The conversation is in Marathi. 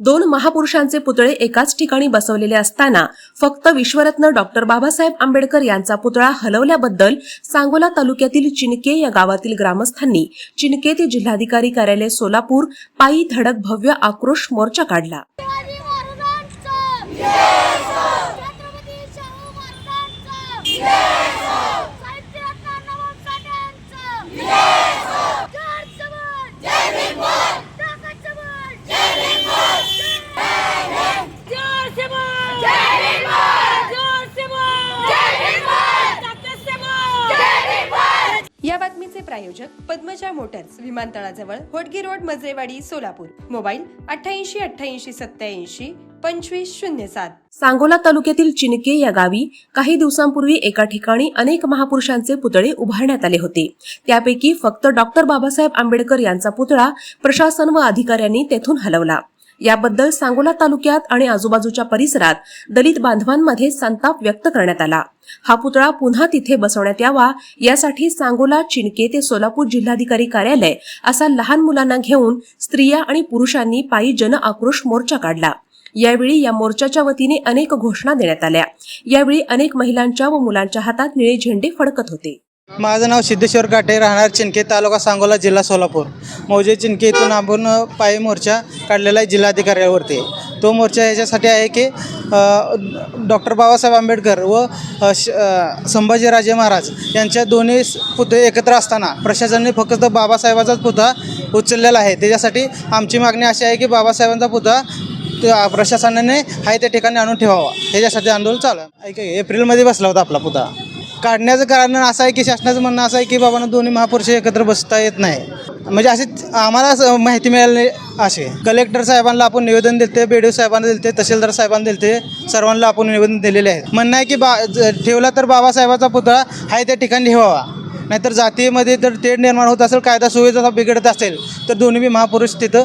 दोन महापुरुषांचे पुतळे एकाच ठिकाणी बसवलेले असताना फक्त विश्वरत्न डॉक्टर बाबासाहेब आंबेडकर यांचा पुतळा हलवल्याबद्दल सांगोला तालुक्यातील चिनके या गावातील ग्रामस्थांनी चिनके ते जिल्हाधिकारी कार्यालय सोलापूर पायी धडक भव्य आक्रोश मोर्चा काढला. आयोजक पद्मजा मोटर्स विमानतळाजवळ होटगी रोड मजरेवाडी सोलापूर. मोबाईल अठ्ठ्याऐंशी अठ्ठ्याऐंशी सत्याऐंशी पंचवीस शून्य सात. सांगोला तालुक्यातील चिनके या गावी काही दिवसांपूर्वी एका ठिकाणी अनेक महापुरुषांचे पुतळे उभारण्यात आले होते. त्यापैकी फक्त डॉक्टर बाबासाहेब आंबेडकर यांचा पुतळा प्रशासन व अधिकाऱ्यांनी तेथून हलवला. याबद्दल सांगोला तालुक्यात आणि आजूबाजूच्या परिसरात दलित बांधवांमध्ये संताप व्यक्त करण्यात आला. हा पुतळा पुन्हा तिथे बसवण्यात यावा यासाठी सांगोला चिनके ते सोलापूर जिल्हाधिकारी कार्यालय असा लहान मुलांना घेऊन स्त्रिया आणि पुरुषांनी पायी जन आक्रोश मोर्चा काढला. यावेळी या मोर्चाच्या वतीने अनेक घोषणा देण्यात आल्या. यावेळी अनेक महिलांच्या व मुलांच्या हातात निळे झेंडे फडकत होते. माझं नाव सिद्धेश्वर काटे राहणार चिनके तालुका सांगोला जिल्हा सोलापूर. मौजे चिनके इथून आपण पायी मोर्चा काढलेला आहे जिल्हाधिकाऱ्यावरती. तो मोर्चा ह्याच्यासाठी आहे की डॉक्टर बाबासाहेब आंबेडकर व श- संभाजीराजे महाराज यांच्या दोन्ही पुतळे एकत्र असताना प्रशासनाने फक्त बाबासाहेबाचाच पुतळा उचललेला आहे. त्याच्यासाठी आमची मागणी अशी आहे की बाबासाहेबांचा पुतळा प्रशासनाने आहे त्या ठिकाणी आणून ठेवावा. ह्याच्यासाठी आंदोलन चालू आहे. ऐका एप्रिलमध्ये बसला होता आपला पुतळा. काढण्याचं कारण असं आहे की शासनाचं म्हणणं असं आहे की बाबांना दोन्ही महापुरुष एकत्र बसता येत नाही. म्हणजे असे आम्हाला असं माहिती मिळाली असे कलेक्टर साहेबांना आपण निवेदन दिलते बी डी साहेबांना दिलते तहसीलदार साहेबांना दिलते सर्वांना आपण निवेदन दिलेले आहे. म्हणणं आहे की बा ठेवला तर बाबासाहेबाचा पुतळा आहे त्या ठिकाणी ठेवावा. नाहीतर जातीमध्ये जर तेढ निर्माण होत असेल कायदा सुव्यवस्था बिघडत असेल तर दोन्ही बी महापुरुष तिथं